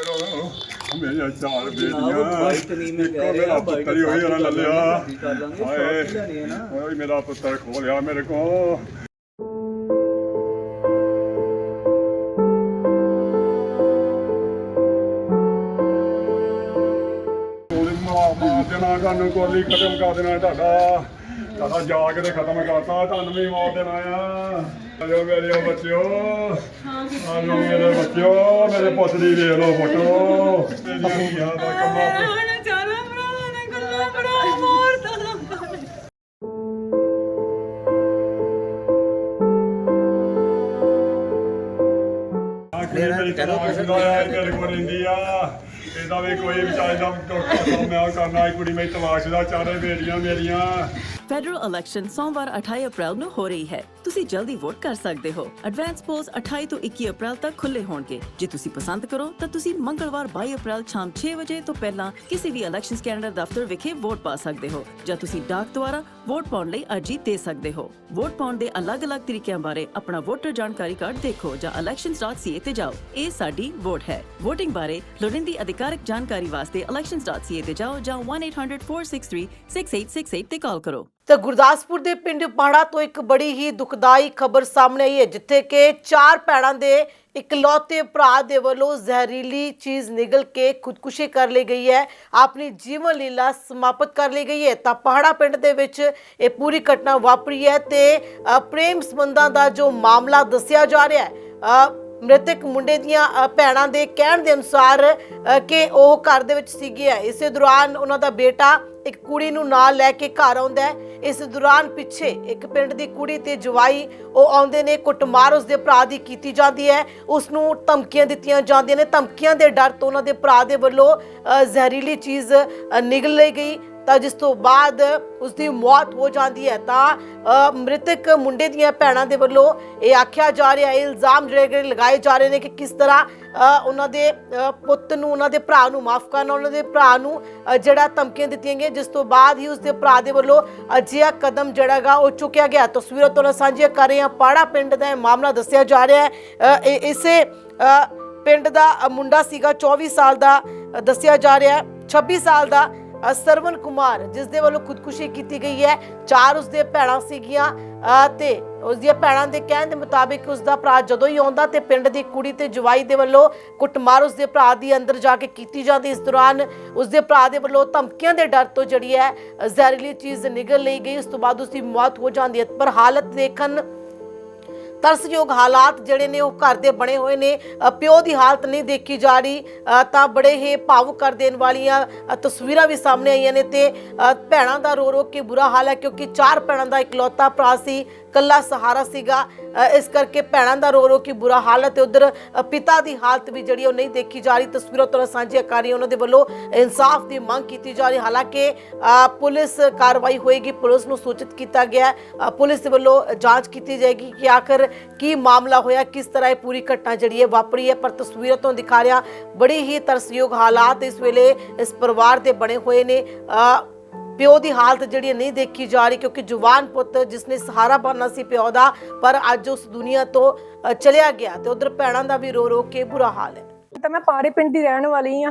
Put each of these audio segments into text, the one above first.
ਕਰੋ ਮੇਰੇ ਚਾਰ ਬੇਟੀਆਂ ਇੱਕੋ ਮੇਰਾ ਪੁੱਤਰ ਹੀ ਹੋਈ ਉਹਨਾਂ ਹਾਏ। ਓਏ ਪੁੱਤਰ ਖੋ ਲਿਆ ਕੋਲ। ਦੇਣਾ ਤੁਹਾਨੂੰ ਗੋਲੀ ਖਤਮ ਕਰ ਦੇਣਾ ਤੁਹਾਡਾ। ਤੁਹਾਡਾ ਜਾ ਕੇ ਤੇ ਖਤਮ ਕਰਤਾ ਤੁਹਾਨੂੰ ਵੀ ਮਾਰ ਦੇਣਾ ਆ। ਆਜੋ ਮੇਰੇ ਬੱਚਿਓ। ਆਜੋ ਮੇਰੇ ਬੱਚਿਓ। ਮੇਰੇ ਪੁੱਤ ਦੀ ਵੇਖ ਲਓ ਫੋਟੋ। ਤੇਰੀ ਯਾਦ ਦਾ ਕੰਮਾ ਆ ਮੇਰੇ ਕੋਲ ਰਹਿੰਦੀ ਆ ਇਹਦਾ ਕੋਈ ਵਿਚਾਰ ਦਾ ਡਾਕਟਰ ਮੈਂ ਉਹ ਕਰਨਾ। ਇਹ ਕੁੜੀ ਮੇਰੀ ਤਲਾਕ ਦਾ ਚਾਰੇ ਬੇਟੀਆਂ ਮੇਰੀਆਂ। ਫੈਡਰਲ ਇਲੈਕਸ਼ਨ ਸੋਮਵਾਰ 28 ਅਪ੍ਰੈਲ ਨੂੰ ਹੋ ਰਹੀ ਹੈ। ਤੁਸੀਂ ਜਲਦੀ ਵੋਟ ਕਰ ਸਕਦੇ ਹੋ। ਐਡਵਾਂਸ ਪੋਲਸ 28 ਤੋਂ 21 ਅਪ੍ਰੈਲ ਤੱਕ ਖੁੱਲੇ ਹੋਣਗੇ। ਜੇ ਤੁਸੀਂ ਪਸੰਦ ਕਰੋ, ਤਾਂ ਤੁਸੀਂ ਮੰਗਲਵਾਰ 22 ਅਪ੍ਰੈਲ ਸ਼ਾਮ 6 ਵਜੇ ਤੋਂ ਪਹਿਲਾਂ ਕਿਸੇ ਵੀ ਇਲੈਕਸ਼ਨਸ ਕੈਨੇਡਾ ਦਫ਼ਤਰ ਵਿਖੇ ਵੋਟ ਪਾ ਸਕਦੇ ਹੋ ਜਾਂ ਤੁਸੀਂ ਡਾਕ ਦੁਆਰਾ ਵੋਟ ਪਾਉਣ ਲਈ ਅਰਜ਼ੀ ਦੇ ਸਕਦੇ ਹੋ। ਵੋਟ ਪਾਉਣ ਦੇ ਅਲੱਗ-ਅਲੱਗ ਤਰੀਕਿਆਂ ਬਾਰੇ ਆਪਣਾ ਵੋਟਰ ਜਾਣਕਾਰੀ ਕਾਰਡ ਦੇਖੋ ਜਾਂ elections.ca ਤੇ ਜਾਓ। ਇਹ ਸਾਡੀ ਵੋਟ ਹੈ। VOTING ਬਾਰੇ ਲੋੜੀਂਦੀ ਅਧਿਕਾਰਕ ਜਾਣਕਾਰੀ ਵਾਸਤੇ elections.ca ਤੇ ਜਾਓ ਜਾਂ 1-800-463-6868 ਤੇ ਕਾਲ ਕਰੋ ਤਾਂ ਗੁਰਦਾਸਪੁਰ ਦੇ ਪਿੰਡ ਪਾੜਾ ਤੋਂ ਇੱਕ ਬੜੀ ਹੀ ਦੁਖਦਾਈ ਖਬਰ ਸਾਹਮਣੇ ਆਈ ਹੈ ਜਿੱਥੇ ਕਿ ਚਾਰ ਭੈਣਾਂ ਦੇ ਇਕਲੌਤੇ ਭਰਾ ਦੇ ਵੱਲੋਂ ਜ਼ਹਿਰੀਲੀ ਚੀਜ਼ ਨਿਗਲ ਕੇ ਖੁਦਕੁਸ਼ੀ ਕਰ ਲਈ ਗਈ ਹੈ ਆਪਣੀ ਜੀਵਨ ਲੀਲਾ ਸਮਾਪਤ ਕਰ ਲਈ ਗਈ ਹੈ ਤਾਂ ਪਹਾੜਾ ਪਿੰਡ ਦੇ ਵਿੱਚ ਇਹ ਪੂਰੀ ਘਟਨਾ ਵਾਪਰੀ ਹੈ ਤੇ ਅ, ਪ੍ਰੇਮ ਸੰਬੰਧਾਂ ਦਾ ਜੋ ਮਾਮਲਾ ਦੱਸਿਆ ਜਾ ਰਿਹਾ ਹੈ ਅ, ਮ੍ਰਿਤਕ ਮੁੰਡੇ ਦੀਆਂ ਅ, ਭੈਣਾਂ ਦੇ ਕਹਿਣ ਦੇ ਅਨੁਸਾਰ ਅ, ਕਿ ਉਹ ਘਰ ਦੇ ਵਿੱਚ ਸੀਗੇ। ਇਸੇ ਦੌਰਾਨ ਉਹਨਾਂ ਦਾ ਬੇਟਾ ਇੱਕ ਕੁੜੀ ਨੂੰ ਨਾਲ ਲੈ ਕੇ ਘਰ ਆਉਂਦਾ ਹੈ। ਇਸ ਦੌਰਾਨ ਪਿੱਛੇ ਇੱਕ ਪਿੰਡ ਦੀ ਕੁੜੀ ਤੇ ਜਵਾਈ ਉਹ ਆਉਂਦੇ ਨੇ ਕੁੱਟਮਾਰ ਉਸ ਦੇ ਭਰਾ ਦੀ ਕੀਤੀ ਜਾਂਦੀ ਹੈ। ਉਸ ਨੂੰ ਧਮਕੀਆਂ ਦਿੱਤੀਆਂ ਜਾਂਦੀਆਂ ਨੇ। ਧਮਕੀਆਂ ਦੇ ਡਰ ਤੋਂ ਉਹਨਾਂ ਦੇ ਭਰਾ ਦੇ ਵੱਲੋਂ ਅ, ਜ਼ਹਿਰੀਲੀ ਚੀਜ਼ ਅ, ਨਿਗਲ ਲਈ ਗਈ। ਤਾਂ ਜਿਸ ਤੋਂ ਬਾਅਦ ਉਸ ਦੀ ਮੌਤ ਹੋ ਜਾਂਦੀ ਹੈ, ਤਾਂ ਮ੍ਰਿਤਕ ਮੁੰਡੇ ਦੀਆਂ ਭੈਣਾਂ ਦੇ ਵੱਲੋਂ ਇਹ ਆਖਿਆ ਜਾ ਰਿਹਾ ਹੈ ਇਹ ਇਲਜ਼ਾਮ ਜਿਹੜੇ ਲਗਾਏ ਜਾ ਰਹੇ ਨੇ ਕਿ ਕਿਸ ਤਰ੍ਹਾਂ ਉਹਨਾਂ ਦੇ ਪੁੱਤ ਨੂੰ, ਉਹਨਾਂ ਦੇ ਭਰਾ ਨੂੰ ਮਾਫ ਕਰਨਾ, ਉਹਨਾਂ ਦੇ ਭਰਾ ਨੂੰ ਜਿਹੜਾ ਧਮਕੀਆਂ ਦਿੱਤੀਆਂ ਗਈਆਂ, ਜਿਸ ਤੋਂ ਬਾਅਦ ਹੀ ਉਸ ਦੇ ਭਰਾ ਦੇ ਵੱਲੋਂ ਅਜਿਹਾ ਕਦਮ ਜਿਹੜਾਗਾ ਉਹ ਚੁੱਕਿਆ ਗਿਆ। ਤਸਵੀਰਾਂ ਤੋਂ ਸਾਂਝੀਆਂ ਕਰ ਰਹੇ ਹਾਂ। ਪਾੜਾ ਪਿੰਡ ਦਾ ਇਹ ਮਾਮਲਾ ਦੱਸਿਆ ਜਾ ਰਿਹਾ ਹੈ। ਇਹ- ਇਸੇ ਪਿੰਡ ਦਾ ਮੁੰਡਾ ਸੀਗਾ 24 ਸਾਲ ਦਾ ਦੱਸਿਆ ਜਾ ਰਿਹਾ ਹੈ। 26 ਸਾਲ ਦਾ ਸਰਵਨ ਕੁਮਾਰ ਜਿਸ ਦੇ ਵੱਲੋਂ ਖੁਦਕੁਸ਼ੀ ਕੀਤੀ ਗਈ ਹੈ। ਚਾਰ ਉਸ ਦੇ ਭੈਣਾਂ ਸੀਗੀਆਂ ਅ, ਤੇ ਉਸ ਦੀਆਂ ਭੈਣਾਂ ਦੇ ਕਹਿਣ ਦੇ ਮੁਤਾਬਿਕ ਉਸ ਦਾ ਭਰਾ ਜਦੋਂ ਹੀ ਆਉਂਦਾ ਤੇ ਪਿੰਡ ਦੀ ਕੁੜੀ ਤੇ ਜਵਾਈ ਦੇ ਵੱਲੋਂ ਕੁੱਟਮਾਰ ਉਸ ਦੇ ਭਰਾ ਦੀ ਅੰਦਰ ਜਾ ਕੇ ਕੀਤੀ ਜਾਂਦੀ ਇਸ ਦੌਰਾਨ ਉਸ ਦੇ ਭਰਾ ਦੇ ਵੱਲੋਂ ਧਮਕੀਆਂ ਦੇ ਡਰ ਤੋਂ ਜਿਹੜੀ ਹੈ ਜ਼ਹਿਰੀਲੀ ਚੀਜ਼ ਨਿਗਲ ਲਈ ਗਈ। ਉਸ ਤੋਂ ਬਾਅਦ ਉਸ ਦੀ ਮੌਤ ਹੋ ਜਾਂਦੀ ਹੈ। ਪਰ ਹਾਲਤ ਦੇਖਣ ਤਰਸਯੋਗ ਹਾਲਾਤ ਜਿਹੜੇ ਨੇ ਉਹ ਘਰ ਦੇ ਬਣੇ ਹੋਏ ਨੇ। ਪਿਓ ਦੀ ਹਾਲਤ ਨਹੀਂ ਦੇਖੀ ਜਾ ਰਹੀ। ਤਾਂ ਬੜੇ ਹੀ ਭਾਵੁਕ ਕਰ ਦੇਣ ਵਾਲੀਆਂ ਤਸਵੀਰਾਂ ਵੀ ਸਾਹਮਣੇ ਆਈਆਂ ਨੇ ਤੇ ਭੈਣਾਂ ਦਾ ਰੋ ਰੋ ਕੇ ਬੁਰਾ ਹਾਲ ਹੈ ਕਿਉਂਕਿ ਚਾਰ ਭੈਣਾਂ ਦਾ ਇਕਲੌਤਾ ਭਰਾ ਸੀ। ਕੱਲਾ ਸਹਾਰਾ ਸੀਗਾ। ਇਸ ਕਰਕੇ ਭੈਣਾਂ ਦਾ ਰੋ ਰੋ ਕੇ ਬੁਰਾ ਹਾਲ ਹੈ ਤੇ ਉਧਰ ਪਿਤਾ ਦੀ ਹਾਲਤ ਵੀ ਜਿਹੜੀ ਉਹ ਨਹੀਂ ਦੇਖੀ ਜਾ ਰਹੀ। ਤਸਵੀਰਾਂ ਤੋਂ ਸਾਂਝੀਆਂ ਕਰ ਰਹੀ ਉਹਨਾਂ ਦੇ ਵੱਲੋਂ ਇਨਸਾਫ ਦੀ ਮੰਗ ਕੀਤੀ ਜਾ ਰਹੀ ਹਾਲਾਂਕਿ ਪੁਲਿਸ ਕਾਰਵਾਈ ਹੋਏਗੀ, ਪੁਲਿਸ ਨੂੰ ਸੂਚਿਤ ਕੀਤਾ ਗਿਆ ਪੁਲਿਸ ਦੇ ਵੱਲੋਂ ਜਾਂਚ ਕੀਤੀ ਜਾਏਗੀ ਕਿ ਆਖਰ ਕੀ ਮਾਮਲਾ ਹੋਇਆ, ਕਿਸ ਤਰ੍ਹਾਂ ਇਹ ਪੂਰੀ ਘਟਨਾ ਜਿਹੜੀ ਹੈ ਵਾਪਰੀ ਹੈ। ਪਰ ਤਸਵੀਰਾਂ ਤੋਂ ਦਿਖਾ ਰਿਹਾ, ਬੜੀ ਹੀ ਤਰਸਯੋਗ ਹਾਲਾਤ ਇਸ ਵੇਲੇ ਇਸ ਪਰਿਵਾਰ ਦੇ ਬਣੇ ਹੋਏ ਨੇ। ਪਿਓ ਦੀ ਹਾਲਤ ਜਿਹੜੀ ਹੈ ਨਹੀਂ ਦੇਖੀ ਜਾ ਰਹੀ ਕਿਉਂਕਿ ਜਵਾਨ ਪੁੱਤ ਜਿਸਨੇ ਸਹਾਰਾ ਬਣਨਾ ਸੀ ਪਿਓ ਦਾ, ਪਰ ਅੱਜ ਉਸ ਦੁਨੀਆ ਤੋਂ ਚਲਿਆ ਗਿਆ ਤੇ ਉਧਰ ਭੈਣਾਂ ਦਾ ਵੀ ਰੋ ਰੋ ਕੇ ਬੁਰਾ ਹਾਲ ਹੈ। ਤਾਂ ਮੈਂ ਪਾੜੇ ਪਿੰਡ ਦੀ ਰਹਿਣ ਵਾਲੀ ਆ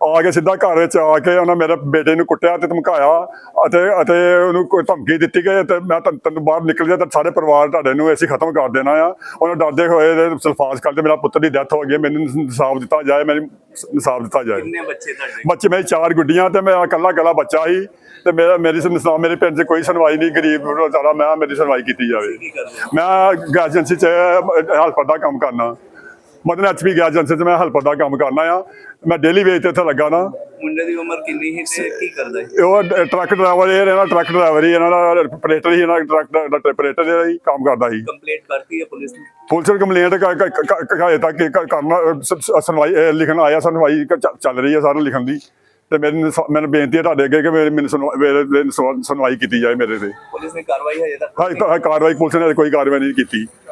ਆ ਕੇ ਸਿੱਧਾ ਘਰ ਵਿੱਚ ਆ ਕੇ ਉਹਨਾਂ ਮੇਰੇ ਬੇਟੇ ਨੂੰ ਕੁੱਟਿਆ ਤੇ ਧਮਕਾਇਆ ਅਤੇ ਅਤੇ ਉਹਨੂੰ ਕੋਈ ਧਮਕੀ ਦਿੱਤੀ ਕਿ ਤੇ ਮੈਂ ਤੈਨੂੰ ਤੈਨੂੰ ਬਾਹਰ ਨਿਕਲ ਜਾ ਤਾਂ ਸਾਰੇ ਪਰਿਵਾਰ ਤੁਹਾਡੇ ਨੂੰ ਅਸੀਂ ਖਤਮ ਕਰ ਦੇਣਾ ਆ। ਉਹਨਾਂ ਡਰਦੇ ਹੋਏ ਤੇ ਸਲਫਾਸ ਕਰਦੇ ਮੇਰਾ ਪੁੱਤਰ ਦੀ ਡੈਥ ਹੋ ਗਈ ਮੈਨੂੰ ਇਨਸਾਫ ਦਿੱਤਾ ਜਾਏ ਮੈਨੂੰ ਇਨਸਾਫ ਦਿੱਤਾ ਜਾਏ। ਕਿੰਨੇ ਬੱਚੇ ਤੁਹਾਡੇ? ਬੱਚੇ ਮੇਰੇ ਚਾਰ ਗੁੱਡੀਆਂ ਤੇ ਮੈਂ ਇਕੱਲਾ ਇਕੱਲਾ ਬੱਚਾ ਸੀ ਤੇ ਮੇਰਾ ਮੇਰੀ ਸੁਣ ਮੇਰੇ ਪਿੰਡ 'ਚ ਕੋਈ ਸੁਣਵਾਈ ਨਹੀਂ ਗਰੀਬ ਵਿਚਾਰਾ ਮੈਂ ਮੇਰੀ ਸੁਣਵਾਈ ਕੀਤੀ ਜਾਵੇ। ਮੈਂ ਗੈਸ ਏਜੰਸੀ 'ਚ ਹੈਲਪਰ ਦਾ ਕੰਮ ਕਰਨਾ। ਮਦਨ ਐਚਪੀ ਗੈਸ ਏਜੰਸੀ 'ਚ ਮੈਂ ਹੈਲਪਰ ਦਾ ਕੰਮ ਕਰਨਾ ਆ। ਮੈਂ ਡੇਲੀ ਵੇਜ ਤੇ ਇੱਥੇ ਲੱਗਾ ਨਾ। ਮੁੰਡੇ ਦੀ ਉਮਰ ਕਿੰਨੀ ਸੀ ਤੇ ਕੀ ਕਰਦਾ ਸੀ? ਉਹ ਟਰੱਕ ਡਰਾਈਵਰ ਇਹ ਇਹਨਾਂ ਟਰੱਕ ਡਰਾਈਵਰ ਹੀ ਇਹਨਾਂ ਦਾ ਆਪਰੇਟਰ ਹੀ ਇਹਨਾਂ ਦਾ ਟਰੱਕ ਦਾ ਆਪਰੇਟਰ ਹੀ ਕੰਮ ਕਰਦਾ ਸੀ। ਕੰਪਲੀਟ ਕਰਤੀ ਹੈ ਪੁਲਿਸ ਨੇ? ਪੁਲਿਸ ਨੂੰ ਕੰਪਲੇਂਟ ਹਜੇ ਤੱਕ ਕ- ਕਰਨਾ ਸੁਣਵਾਈ ਲਿਖਣ ਆਇਆ ਸੁਣਵਾਈ ਚੱਲ ਰਹੀ ਹੈ ਸਾਰਿਆਂ ਲਿਖਣ ਦੀ। ਤੇ ਮੈਨੂੰ ਮੈਨੂੰ ਬੇਨਤੀ ਹੈ ਤੁਹਾਡੇ ਅੱਗੇ ਕਿ ਮੇਰੀ ਮੈਨੂੰ ਮੇਰੇ ਸੁਣਵਾਈ ਕੀਤੀ ਜਾਏ ਮੇਰੇ ਤੇ। ਪੁਲਿਸ ਨੇ ਕਾਰਵਾਈ ਹਜੇ ਤੱਕ ਹਾਂ ਕਾਰਵਾਈ ਪੁਲਿਸ ਨੇ ਕੋਈ ਕਾਰਵਾਈ ਨਹੀਂ ਕੀਤੀ।